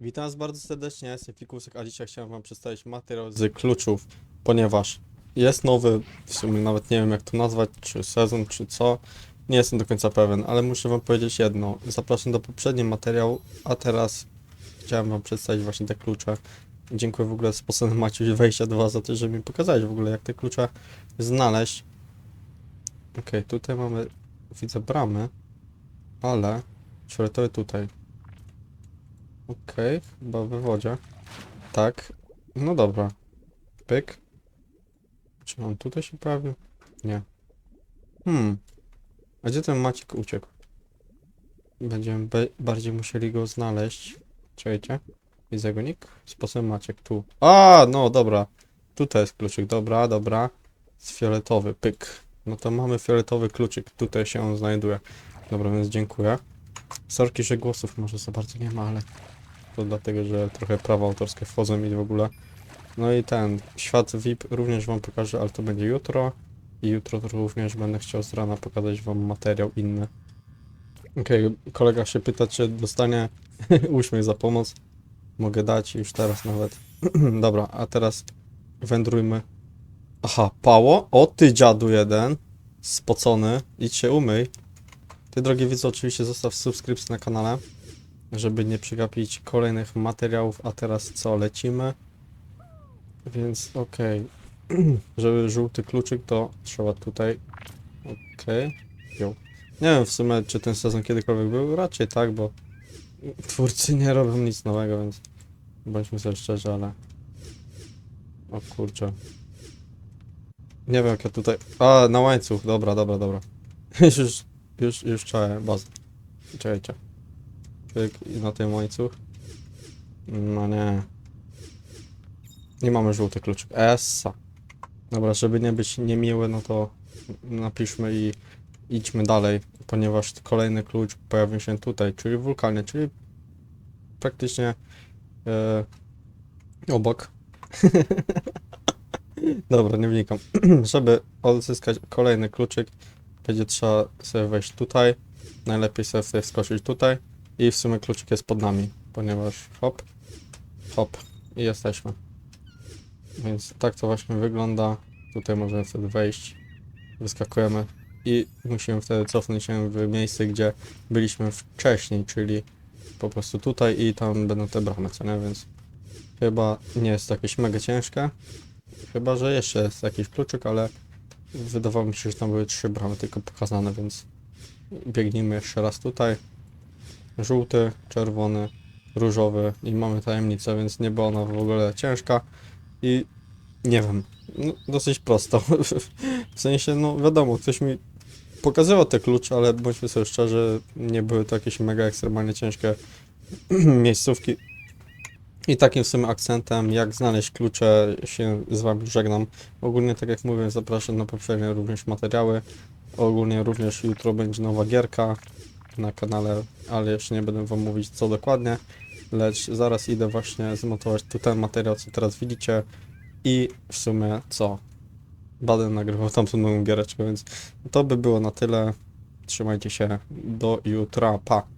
Witam Was bardzo serdecznie, ja jestem Fikusek, a dzisiaj chciałem Wam przedstawić materiał z kluczów, ponieważ jest nowy, w sumie nawet nie wiem jak to nazwać, czy sezon, czy co, nie jestem do końca pewien, ale muszę Wam powiedzieć jedno, zapraszam do poprzedniego materiału, a teraz chciałem Wam przedstawić właśnie te klucze. Dziękuję w ogóle sposobem Maciuś 22 za to, że mi pokazałeś w ogóle jak te klucze znaleźć. Okej, tutaj mamy, widzę bramy, ale fioletowy tutaj. Okej, chyba we wodzie. Tak. No dobra. Pyk. Czy on tutaj się pojawił? Nie. Hmm. A gdzie ten Maciek uciekł? Będziemy bardziej musieli go znaleźć. Czekajcie. Widzę go nick? Sposób Maciek tu. A, no dobra. Tutaj jest kluczyk. Dobra, dobra. Jest fioletowy. Pyk. No to mamy fioletowy kluczyk. Tutaj się on znajduje. Dobra, więc dziękuję. Sorki, że głosów może za bardzo nie ma, ale to dlatego, że trochę prawa autorskie wchodzą mi w ogóle. No i ten świat VIP również wam pokażę, ale to będzie jutro. I jutro również będę chciał z rana pokazać wam materiał inny. Okej, kolega się pyta, czy dostanie uśmiech za pomoc. Mogę dać już teraz nawet. Dobra, a teraz wędrujmy. Aha, pało? O ty dziadu jeden. Spocony. Idź się umyj. Ty drogi widzu, oczywiście zostaw subskrypcję na kanale żeby nie przegapić kolejnych materiałów, a teraz co, lecimy? Więc okej, żeby żółty kluczyk, to trzeba tutaj, okej, okay. Nie wiem w sumie, czy ten sezon kiedykolwiek był, raczej tak, bo twórcy nie robią nic nowego, więc bądźmy sobie szczerzy, ale o kurczę. Nie wiem jak ja tutaj, a na łańcuch, dobra, dobra, dobra. już, już, już czaję bazę. Czekajcie. Pyk i na tym łańcuch. No nie. Nie mamy żółty kluczyk. Essa. Dobra, żeby nie być niemiły, no to napiszmy i idźmy dalej, ponieważ kolejny klucz pojawił się tutaj, czyli w wulkanie, czyli praktycznie e, obok. Dobra, nie wnikam. żeby odzyskać kolejny kluczyk, będzie trzeba sobie wejść tutaj. Najlepiej sobie wtedy wskoczyć tutaj. I w sumie kluczyk jest pod nami, ponieważ hop, hop i jesteśmy. Więc tak to właśnie wygląda. Tutaj możemy wtedy wejść, wyskakujemy i musimy wtedy cofnąć się w miejsce, gdzie byliśmy wcześniej, czyli po prostu tutaj i tam będą te bramy, co nie? Więc chyba nie jest to jakieś mega ciężkie. Chyba, że jeszcze jest jakiś kluczyk, ale wydawało mi się, że tam były trzy bramy tylko pokazane, więc biegnijmy jeszcze raz tutaj żółty, czerwony, różowy i mamy tajemnicę, więc nie była ona w ogóle ciężka i nie wiem, no, dosyć prosto. w sensie, no wiadomo, ktoś mi pokazywał te klucze, ale bądźmy sobie szczerzy, nie były to jakieś mega ekstremalnie ciężkie miejscówki. I takim sumie akcentem, jak znaleźć klucze, się z Wami żegnam. Ogólnie, tak jak mówię, zapraszam na poprzednie również materiały. Ogólnie również jutro będzie nowa gierka na kanale, ale jeszcze nie będę wam mówić co dokładnie, lecz zaraz idę właśnie zmontować tu ten materiał, co teraz widzicie i w sumie co? Będę nagrywał tamtą nową giereczkę, więc to by było na tyle. Trzymajcie się, do jutra, pa!